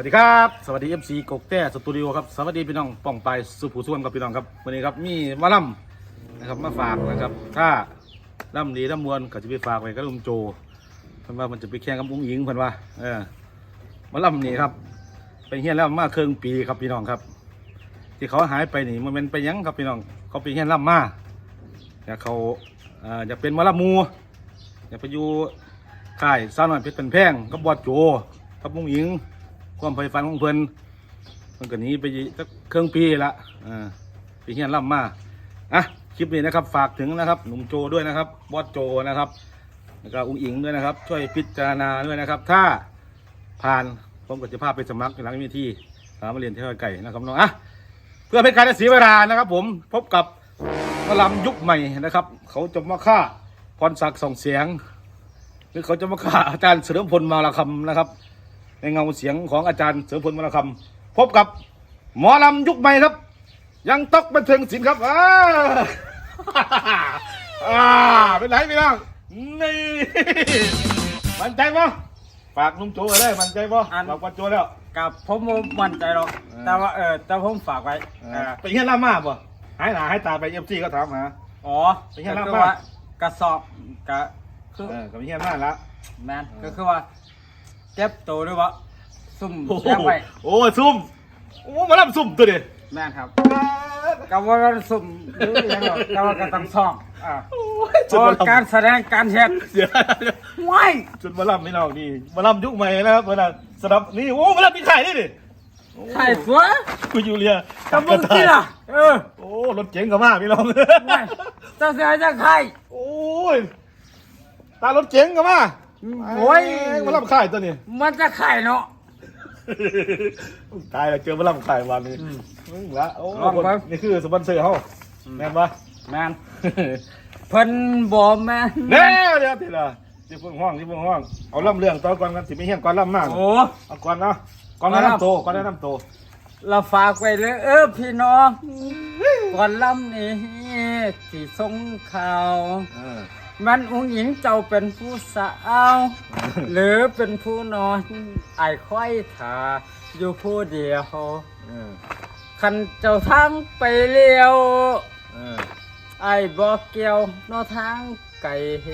วัสดีครับ สวัสดี FC กกแต้สตูดิโอครับ สวัสดีพี่น้องป้องไปสุภูส่วนกับพี่น้องครับวันนี้ครับมีมาล่ำนะครับมาฝากนะครับ ถ้าล่ำดีล่ำมวลก็จะไปฝากไว้กับลุงโจเพิ่นว่ามันจะไปแข่งกับอุ้งอิงเพิ่นว่าเออมาล่ำนี่ครับไปเฮี้ยนแล้วมาครึ่งปีครับพี่น้องครับ ที่เขาหายไปนี่มันเป็นไปหยังครับพี่น้องเขาไปเฮี้ยนล่ำมาอยากเขาเอ่ออยากเป็นมาล่ำมูอยากไปอยู่ค่ายสาวน้อยเพชรเป็นแพงกับบอดโจกับอุ้งอิง ความไฟฟันของเพิ่นมันก็หนีไปสักเครื่องปีละอ่าไปเฮียนล่ำมาอะคลิปนี้นะครับฝากถึงนะครับหนุ่มโจด้วยนะครับบอสโจนะครับแล้วก็อุ้งอิงด้วยนะครับ ช่วยพิจารณาด้วยนะครับ ถ้าผ่านผมก็จะพาไปสมัครหลังมีที่สามาเรียนที่ห้อยไก่นะครับน้องอะเพื่อเป็นการเสียเวลานะครับ ผมพบกับหมอลำยุคใหม่นะครับ เขาจะมาฆ่าพรศักดิ์ส่องเสียง หรือเขาจะมาฆ่าอาจารย์เสริมพลมาลาคำนะครับ ในเงาเสียงของอาจารย์เสริมพลมรคำพบกับหมอลำยุคใหม่ครับ ยังตกบันเทิงศิลป์ครับอ่าอ่าเป็นไรพี่น้องนี่มั่นใจปะฝากลุงโจไว้เลยมั่นใจปะอันฝากปัจโจแล้วกับผมบ่มั่นใจหรอกเออแต่ว่าเออแต่ผมฝากไว้เออไปเฮียนล่ามาปะหายหนาหายตาไปเอฟซีก็ถามหาอ๋อเป็นไงก็ล่ะคือบ้านว่ากระสอบกะคือเออกับเฮียนล่าละแมนเออก็คือว่า เจ็บตัวหรือว่าซุ่มโอ้โหแช่ไว้โอ้ซุ่มโอ้หมาลำซุ่มตัวเดียแมนครับก็ว่ามันซุ่มหรือยังหรอกแต่ว่าก็ต้องซ่อมอ่าโอ้ยเพจุดราะหมาลำการแสดงการเฮ็ดเดี๋ยวไม่จุดมาลำไม่นอกนี่มาลำยุคใหม่นะครับเพื่อนนะสำหรับนี่โอ้มาลำมีไข่นี่ดิใช่สวยคุณยูเลียกับมึงที่ล่ะเออโอ้รถเจ๋งกับมากพี่น้องไม่เจ้าเสียจะใครโอ้ยตารถเจ๋งกับมา โอ้ยมาลำไข่ตัวนี้ มันจะไข่เนาะตายแล้วเจอมาลำไข่วันนี้มึงละโอ้ลองไปนี่คือสปอนเซอร์เขาแม่นปะแมนเพิ่นบ่แมนแน่เดี๋ยวทีละที่เพิ่งห้องที่เพิ่งห้องเอาล่ำเรื่องต่อก่อนกันสิไม่เฮี้ยนก่อนล่ำมากโอ้เอาก่อนเนาะก่อนแนะนำโตวก่อนแนะนำโตวเราฝากไว้เลย เออพี่น้องก่อนลำนี้ที่ส่งข่าวเออ มันอุ้งหญิงเจ้าเป็นผู้สาวหรือเป็นผู้นอนไอ้ค่อยถาอยู่ผู้เดียวเออคันเจ้าทางไปเลี้ยวเออไอ้บอกเกี่ยวนอทางไก่เอ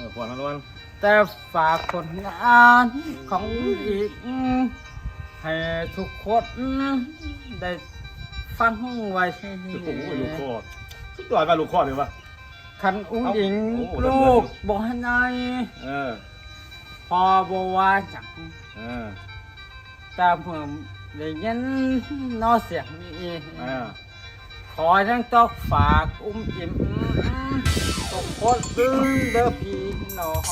อก่อนนวันแต่ฝากผลงานของอีก ให้ทุกคนได้ฟังไว้โอ้โหลูกคอสุดยอดมาลูกคอเลยวะ คันอุ้งหญิงโอ้โหลูกบ่ให้นายเออ พอบ่ว่าจังเออ แต่เพิ่มได้ยินนอเสียงนี้เออ ขอทั้งตอกฝากอุ้มอิ่มทุกคนดึงเด้อพี่น้อง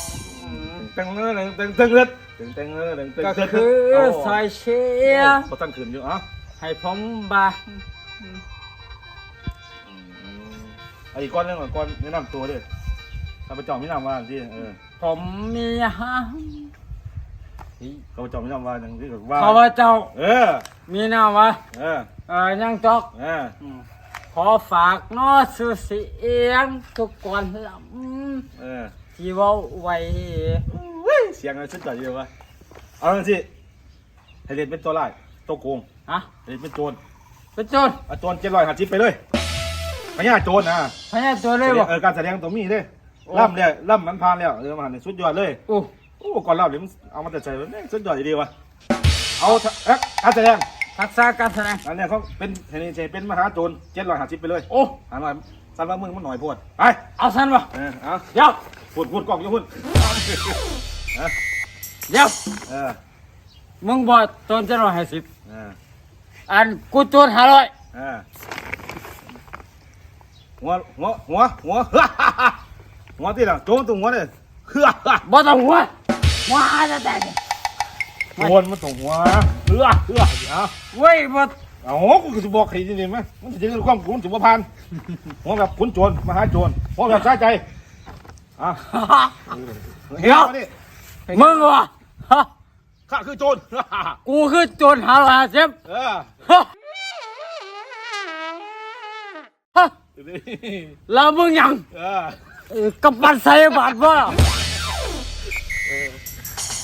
เต็งเนื้อเต็งเต็งเลือดเต็งเต็งเนื้อเต็งเต็งก็เลือดคือโซอยเชียร์เขาตั้งขืนอยู่อะให้ผมบา ไอ้ก้อนเรื่องก่อนก้อนแนะนำตัวด้วยข้าพเจ้าไม่นำว่าที่เออผมมีฮะข้าพเจ้าไม่นำว่าอย่างที่ว่าข้าพเจ้าเออ มีนามว่าเออ เอ่อยังตอกเออขอฝากนอสุเสียงทุกคนลเออำที่เว่าไว้เสียงอะไรสุดยอดเลยวะเอาละสิให้เรียนเป็นตัวไล่ตัวโกงฮะให้เรียนเป็นโจรเป็นโจรเอาโจรเจ็ดร้อยห้าสิบไปเลย พญาโจรนะพญาตัวเลยบ่เออการแสดงตรงนี้เด้โอ้ล่ำเนี่ยล่ำมันผ่านแล้วเออมันนี่สุดยอดเลยโอ้โอ้ก่อนเล่าเดี๋ยวมันเอามาแต่ใส่มันแม่งสุดยอดดีวะเอาเถอะเอ๊ะการแสดงทักษะการแสดงอันเนี้ยเขาเป็นเทนนิสเป็นมหาโจรเจ็ดร้อยห้าสิบไปเลยโอ้หาหน่อยสันว่ามึงมันหน่อยโพดไปเอาสั้นบ่เออเอาเดี๋ยวพูดพูดกล้องอยู่พูดเออเดี๋ยวเออมึงบอกโจรเจ็ดร้อยห้าสิบเอออันกูโจรห้าร้อยเออ หัวหัวหัวหัวหัวที่หลังโจรตรงหัวเลยบ่ต้องหัวหัวอาจจะแตกโจรมันตรงหัวเฮือเฮือเอาเว้ยบ่เอากูก็จะบอกให้ดีๆมั้ยมันจะถึงความขุนถึงว่าพันหัวแบบขุนโจรมหาโจรหัวแบบสายใจอะเดี๋ยวมาดิมึงวะฮะข้าคือโจรกูคือโจรห้าร้อยห้าสิบเออ แล้วมึงยังเออเอ่อกับบัตรใส่บาทบ่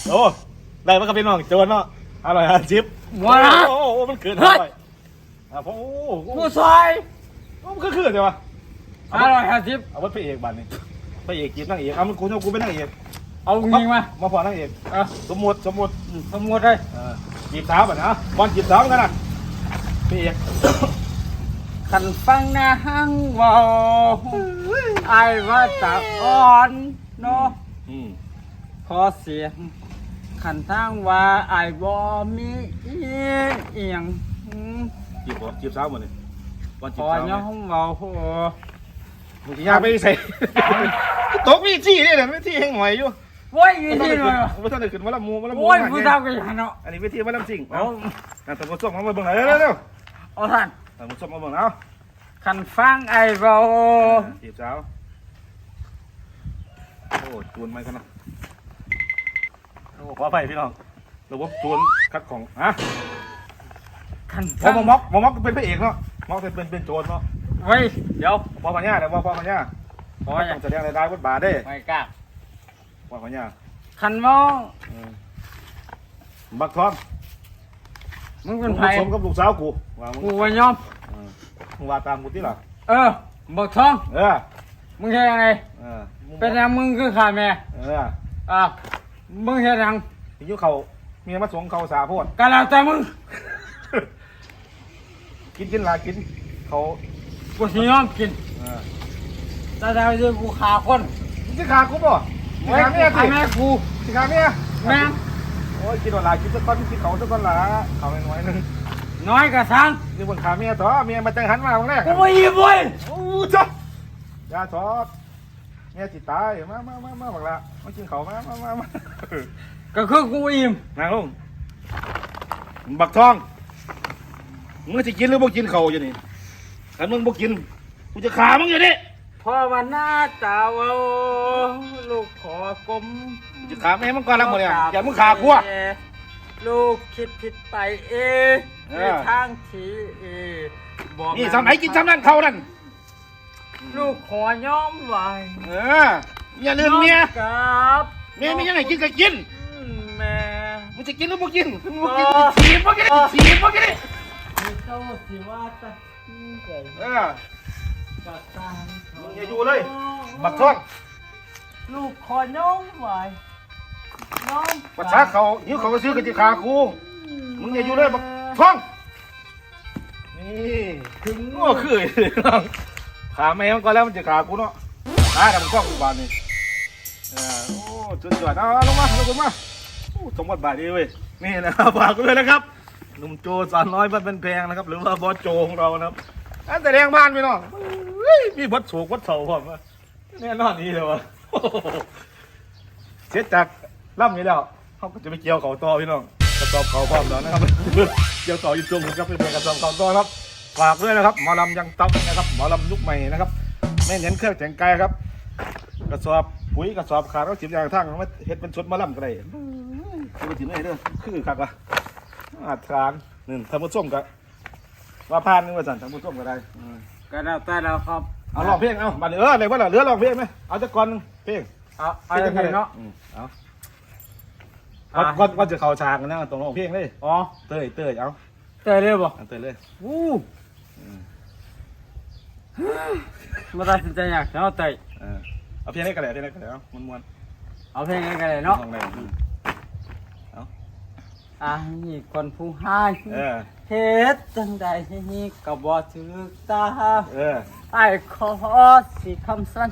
โอ้ได้มากับพี่น้องโจรเนาะอร่อยอะจิ๊บหมดละโอ้โหมันเกินอเฮ้ยร่อยอะเพราะโอ้โหผู้ซอยมันก็คือเดี๋ยววะอร่อยห้าสิบเอาไว้พระเอกบันนี่พระเอกจีบนางเอกเอามันกูเอากูเป็นนางเอกเอายิงมามาพอนางเอกเออสมมติสมมติสมมติเลยเออจีบสาวบัดนะบอลจีบสาวกันนะพระเอก ขันฟังนะฮังเวาไอ้ว่าตะอ่อนเนาะอืมขอเสียงขันทางว่าไอ้บ่มีอีเอียงอืมจีบบ่จีบสาวหมดเลยบอลขจีบอสาวย้อเนี่ยมเบาโหมึงจะยาไปใส่ ตกมีจี้เนี่ยไม่ที่แห้งหอยอยู่โว้ยมีที่หน่อยไม่ต้องได้ขึ้นมาละมูมาละมูโอ้ยมาผู้เนี่ยสาวก็อย่างเนาะอันนี้วิธีมาลำสิ่งเอาเอาแต่ผมส่งมาเบิ่งหน่อยเร็วเร็วเอาท่าน แต่ผมส่งมาเบิ่งเอาขันฟังไอ้เบาจีบสาวโอ้จูนไม่กันนะโอ้ขอไปพี่น้องระบบจูนคัดของฮะขันมฟัองมม็อกมอม็อกเป็นพระเอกเนาะม็อกเป็นเป็นเป็นโจรเนาะเฮ้ยเดี๋ยวพ่อพัญญาเดี๋ยวพ่อพัญญาขอต้อย่าองแสดงรายได้บทบาทได้ไม่กล้าพ่อพัญญาขันมองบักทอง มึงเป็นไผสมกับลูกสาวกูว่ามึงกูว่ายอมมึงว่าตามกูที่หรอเออบอกทองเออมึงเฮ็ดยังไงเออเป็นยังมึงคือข้าแม่เอออะมึงเฮ็ดยังที่ยุเขาเมียมาสวงเขาสาโพด ก็แล้วแต่มึงกินกินหลายกิน เขากูสิยอมกิน เออแต่ถ้าจะกูฆ่าคนมึงจะขากูป่ะจะไว้ขากูเมียฆ่าสิแม่กูจะขาเมียแม่ง โอ้ยกินว่าหลายกินสักก้อนกินเขาสักก้อนละเขาไม่น้อยหนึงน้อยก็ซังนี่บนขาเมียต่อเมียมาจังหันมาครั้งแรกกูไม่ยิ้มเว้ยโอ้จ้ะยาทอดเมียจิตตายมามามามาบักละมากินเขามามามามาก็คือกูไม่ยิ้มนางลงบักทองมึงจะกินหรือบ่กินเขาอยู่นี่ถ้ามึงบ่กินกูจะขามึงอยู่นี่พอวันหน้าตาเวาลูกขอกลม กูจะขาแม่มึงก่อนละหมดเนี่ยอย่ามึงขากูอะลูกคิดผิดไปเองเอในอทางที่เอบอกนี่สำไหนกินสำนั้นเขานั่นลูกขอย่อมไหวเอออย่าลืมเมียกับเมียไม่ยังไงกินก็กินแม่มึงจะกินหรือบ่กินมึงบ่กินถีบบ่กินถีบบ่กินมีเจ้าสิว่าตะเกิดเออจากการมึงอย่าอยู่เลย บักทอง ลูกขอย่อมไหวน้อม ประชาเขาหิวเขาก็ซื้อกันที่ขากูมึงอย่าอยู่เลยบักทองนี่ถึงโอ้คือขาแม่มันก่อนแล้วมันจะขากูเนาะตายแต่มึงกล้องกูบานนี่เออโอ้จุดจวดเอาลงมาลงมาโอ้สมบัติบาทดีเว้ยนี่นะครับฝากด้วยนะครับหนุ่มโจสานน้อยบ้านเป็นแพงนะครับ หรือว่าบอสโจของเรานะครับอันแต่แรงบ้านพี่น้องเฮ้ยมีวัดโศกวัดเสาพร้อมวะแน่นอนนี่เลยวะโอ้โหเสร็จจาก ล่ำนี้แล้วเขาก็จะไปเกี่ยวเขาต่อพี่น้องกระสอบเขาพร้อมแล้วนะครับ เกี่ยวต่ออยู่ตรงผมครับเป็นกระสอบเขาต่อครับฝากด้วยนะครับหมอลำยังต๊อกนะครับหมอลำยุคใหม่นะครับไม่เน้นเครื่องแต่งกายครับ กระสอบปุ๋ยกระสอบขาดก็จิบยางทั้งมาเฮ็ดเป็นชุดหมอลำก็ได้คือไปถึงไหนเด้อคือคักวะอาทางนี่ทำมุส้มกับว่าพานนึงว่าสั่นทำมุส้มก็ได้อืมก็แล้วแต่แล้วครับเอาลองเพลงเอาบัดนี้เอออะไรวะล่ะเหลือลองเพลงไหมเอาจักก่อนหนึ่งเพลงเอาเอาอย่างนี้เนาะอืมเอาก่ อนก่อนก่อนจะเข้าฉากกันนะตรงลองเพลงเลยอ๋อเต้ยเต้ยเอาเจอเลยบ่เอาเต้ยเลยวู้มาตัดสินใจอยากจะเอาเตยเออเอาเพลงนี้กันเลยเพลงนี้กันเลยเอามันมวนเอาเพลงนี้กันเลยเนาะเนาะอืมอ่านี่คนผู้ให้เออเฮ็ดจังใดก็บ่ถือตาเออไอ้ขอสิคำสัญ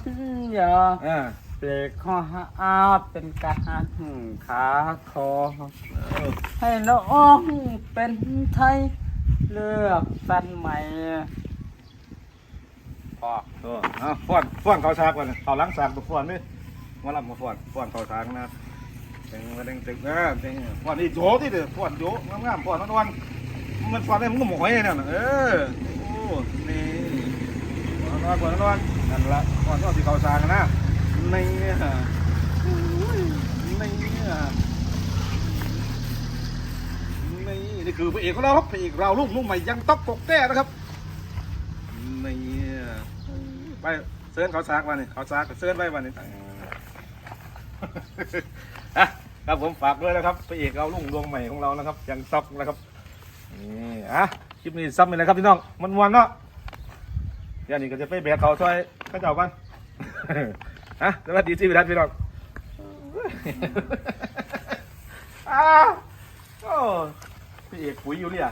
ญาเออ เปลกข้อหาเป็นการขาคอ ให้น้องเป็นไทย เลือกแฟนใหม่พอเออเอาฟ้อนฟ้อนเขาฉากก่อนเขาล้างฉากตัวฟ้อนนี่มาลับมาฟ้อนฟ้อนเขาฉากนะเต็งมาเต็งตึกนะเต็งฟ้อนนี่โจที่เด้อฟ้อนโจงามๆฟ้อนมันวลๆมันฟ้อนได้มันก็หมอยเนี่ยเออโอ้นี่ฟ้อนนวลฟ้อนนั่นละฟ้อนก็ที่เขาฉากนะ นี่นี่นี่คือพระเอกของเราครับพระเอกเราลูกลูกใหม่ยังต๊อกกกแก้นะครับนี่ไปเซิร์นเขาซากวันนี้เขาซากเซิร์นไปวันนี้ครับผมฝากด้วยนะครับพระเอกเราลุ่งดวงใหม่ของเรานะครับ ยังต๊อกนะครับนี่อะคลิปนี้ซ้ำเลยนะครับพี่น้องมันวันเนาะอย่างนี้ก็จะไปแบกเขาช่วยข้าเจ้ากัน ฮะสวัสดีที่วิรัตพี่น้องอ้าวโอ้พี่เอกปุ๋ยอยู่เนี่ย